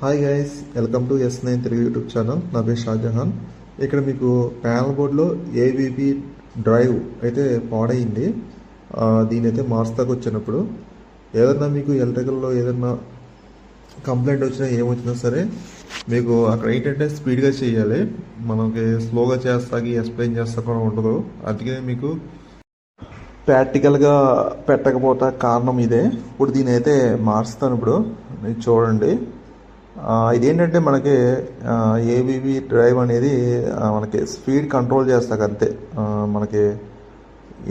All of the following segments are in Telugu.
Hi guys welcome to S nine Telugu YouTube channel నా పేరు షాజహాన్. ఇక్కడ మీకు ప్యానల్ బోర్డ్లో ఏబీపీ డ్రైవ్ అయితే పాడైంది. దీని అయితే మార్చుతాకు వచ్చినప్పుడు. ఏదన్నా మీకు ఎలక్ట్రికల్లో ఏదన్నా కంప్లైంట్ వచ్చినా ఏమొచ్చినా సరే మీకు అక్కడ ఏంటంటే స్పీడ్గా చేయాలి. మనకి స్లోగా చేస్తాకి ఎక్స్ప్లెయిన్ చేస్తా కూడా ఉండదు. అందుకే మీకు ప్రాక్టికల్గా పెట్టకపోతే కారణం ఇదే. ఇప్పుడు దీని అయితే మార్చుతాను ఇప్పుడు చూడండి. ఇదేంటంటే మనకి ఏబీబీ డ్రైవ్ అనేది మనకి స్పీడ్ కంట్రోల్ చేస్తాక అంతే. మనకి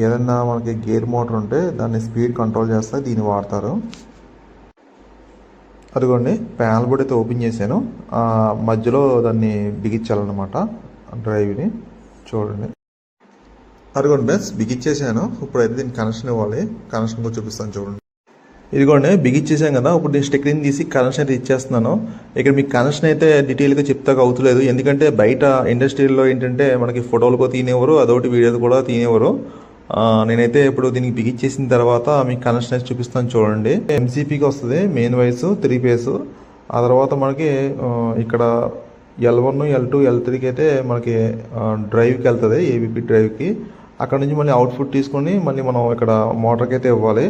ఏదన్నా మనకి గేర్ మోటార్ ఉంటే దాన్ని స్పీడ్ కంట్రోల్ చేస్తా దీన్ని వాడతారు. అదిగోండి ప్యానల్ బోర్డ్ అయితే ఓపెన్ చేశాను. మధ్యలో దాన్ని బిగించాలన్నమాట డ్రైవ్ని చూడండి. అదిగోండి బెస్ బిగించేసాను. ఇప్పుడైతే దీన్ని కనెక్షన్ ఇవ్వాలి. కనెక్షన్ కూడా చూపిస్తాను చూడండి. ఇదిగోండి బిగిచ్చేసాం కదా ఇప్పుడు నేను స్టిక్కరింగ్ తీసి కనెక్షన్ అయితే ఇచ్చేస్తున్నాను. ఇక్కడ మీకు కనెక్షన్ అయితే డీటెయిల్గా చెప్తాక అవుతలేదు ఎందుకంటే బయట ఇండస్ట్రీలో ఏంటంటే మనకి ఫోటోలు కూడా తీనేవారు అదొకటి వీడియోలు కూడా తీనేవారు నేనైతే ఇప్పుడు దీనికి బిగిచ్చేసిన తర్వాత మీకు కనెక్షన్ అయితే చూపిస్తాను చూడండి. ఎంసీపీకి వస్తుంది మెయిన్ వైస్ త్రీ ఫేస్ ఆ తర్వాత మనకి ఇక్కడ L one L two L త్రీకి అయితే మనకి డ్రైవ్కి వెళ్తుంది ఏబీపీ డ్రైవ్కి అక్కడ నుంచి మళ్ళీ అవుట్పుట్ తీసుకొని మళ్ళీ మనం ఇక్కడ మోటార్కి అయితే ఇవ్వాలి.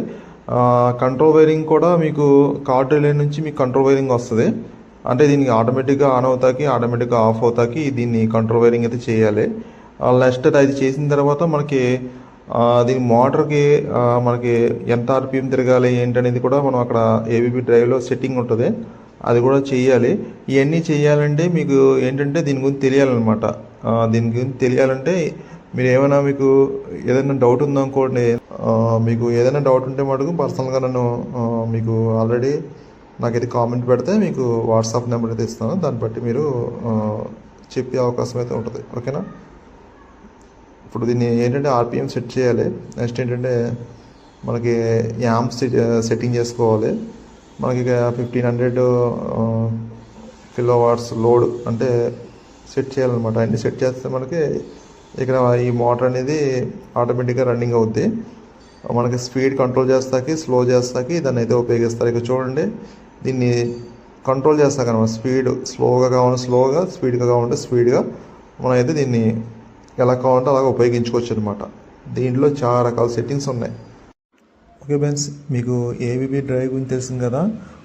కంట్రోల్ వైరింగ్ కూడా మీకు కార్డ్ రిలే నుంచి మీకు కంట్రోల్ వైరింగ్ వస్తుంది. అంటే దీనికి ఆటోమేటిక్గా ఆన్ అవుతాకి ఆటోమేటిక్గా ఆఫ్ అవుతాకి దీన్ని కంట్రోల్ వైరింగ్ అయితే చేయాలి. నెక్స్ట్ అది చేసిన తర్వాత మనకి దీని మోటార్కి మనకి ఎంత ఆర్పిఎం తిరగాలి ఏంటనేది కూడా మనం అక్కడ ఏబీపీ డ్రైవ్లో సెట్టింగ్ ఉంటుంది. అది కూడా చేయాలి. ఇవన్నీ చేయాలంటే మీకు ఏంటంటే దీని గురించి తెలియాలన్నమాట. దీని గురించి తెలియాలంటే మీరు ఏమైనా మీకు ఏదైనా డౌట్ ఉందనుకోండి మీకు ఏదైనా డౌట్ ఉంటే మటుకు పర్సనల్గా నన్ను మీకు ఆల్రెడీ నాకైతే కామెంట్ పెడితే మీకు వాట్సాప్ నెంబర్ అయితే ఇస్తాను. దాన్ని బట్టి మీరు చెప్పే అవకాశం అయితే ఉంటుంది. ఓకేనా ఇప్పుడు దీన్ని ఏంటంటే ఆర్పిఎం సెట్ చేయాలి. నెక్స్ట్ ఏంటంటే మనకి యామ్ సెట్టింగ్ చేసుకోవాలి. మనకి fifteen hundred kilo watts load అంటే సెట్ చేయాలన్నమాట. అన్నీ సెట్ చేస్తే మనకి ఇక్కడ ఈ మోటార్ అనేది ఆటోమేటిక్గా రన్నింగ్ అవుద్ది. మనకి స్పీడ్ కంట్రోల్ చేస్తాకి స్లో చేస్తాకి దాన్ని అయితే ఉపయోగిస్తారు. ఇక చూడండి దీన్ని కంట్రోల్ చేస్తాక అనమాట స్పీడ్ స్లోగా కావాలి స్లోగా స్పీడ్గా కావాలంటే స్పీడ్గా మనం అయితే దీన్ని ఎలా కావాలంటే అలాగ ఉపయోగించుకోవచ్చు అనమాట దీంట్లో చాలా రకాల సెట్టింగ్స్ ఉన్నాయి. ఓకే ఫ్రెండ్స్ మీకు ఏబీబీ డ్రైవ్ గురించి తెలిసింది కదా.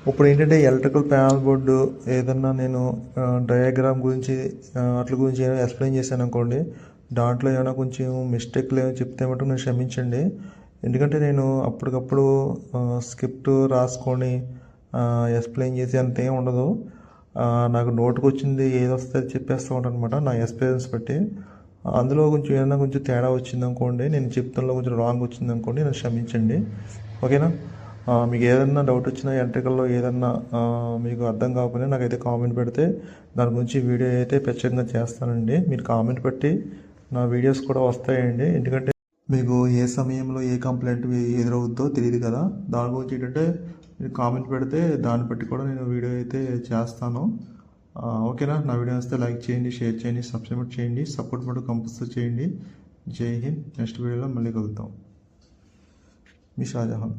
ఇప్పుడు ఏంటంటే ఎలక్ట్రికల్ ప్యానల్ బోర్డు ఏదన్నా నేను డయాగ్రామ్ గురించి అట్ల గురించి ఏమైనా ఎక్స్ప్లెయిన్ చేశాను అనుకోండి దాంట్లో ఏమైనా కొంచెం మిస్టేక్లు ఏమైనా చెప్తే మటుకు నేను క్షమించండి. ఎందుకంటే నేను అప్పటికప్పుడు స్క్రిప్ట్ రాసుకొని ఎక్స్ప్లెయిన్ చేసి అంత ఏం ఉండదు. నాకు నోటుకు వచ్చింది ఏది వస్తే చెప్పేస్తూ ఉంటాను అనమాట నా ఎక్స్పీరియన్స్ బట్టి. అందులో కొంచెం ఏదైనా కొంచెం తేడా వచ్చింది అనుకోండి నేను చెప్తున్నలో కొంచెం రాంగ్ వచ్చింది అనుకోండి నన్ను క్షమించండి. ఓకేనా? మీకు ఏదన్నా డౌట్ వచ్చినా ఎంట్రికల్లో ఏదన్నా మీకు అర్థం కాకపోయినా నాకైతే కామెంట్ పెడితే దాని గురించి వీడియో అయితే ప్రత్యేకంగా చేస్తానండి. మీరు కామెంట్ పెట్టి నా వీడియోస్ కూడా వస్తాయండి. ఎందుకంటే మీకు ఏ సమయంలో ఏ కంప్లైంట్ ఎదురవుద్దో తెలియదు కదా. దాని గురించి ఏంటంటే మీరు కామెంట్ పెడితే దాన్ని బట్టి కూడా నేను వీడియో అయితే చేస్తాను. ఓకేనా? నా వీడియో వస్తే లైక్ చేయండి షేర్ చేయండి సబ్స్క్రైబ్ చేయండి సపోర్ట్ మటు కంపల్సరీ చేయండి. జై హింద్. నెక్స్ట్ వీడియోలో మళ్ళీ కలుద్దాం. మీ షాజహాన్.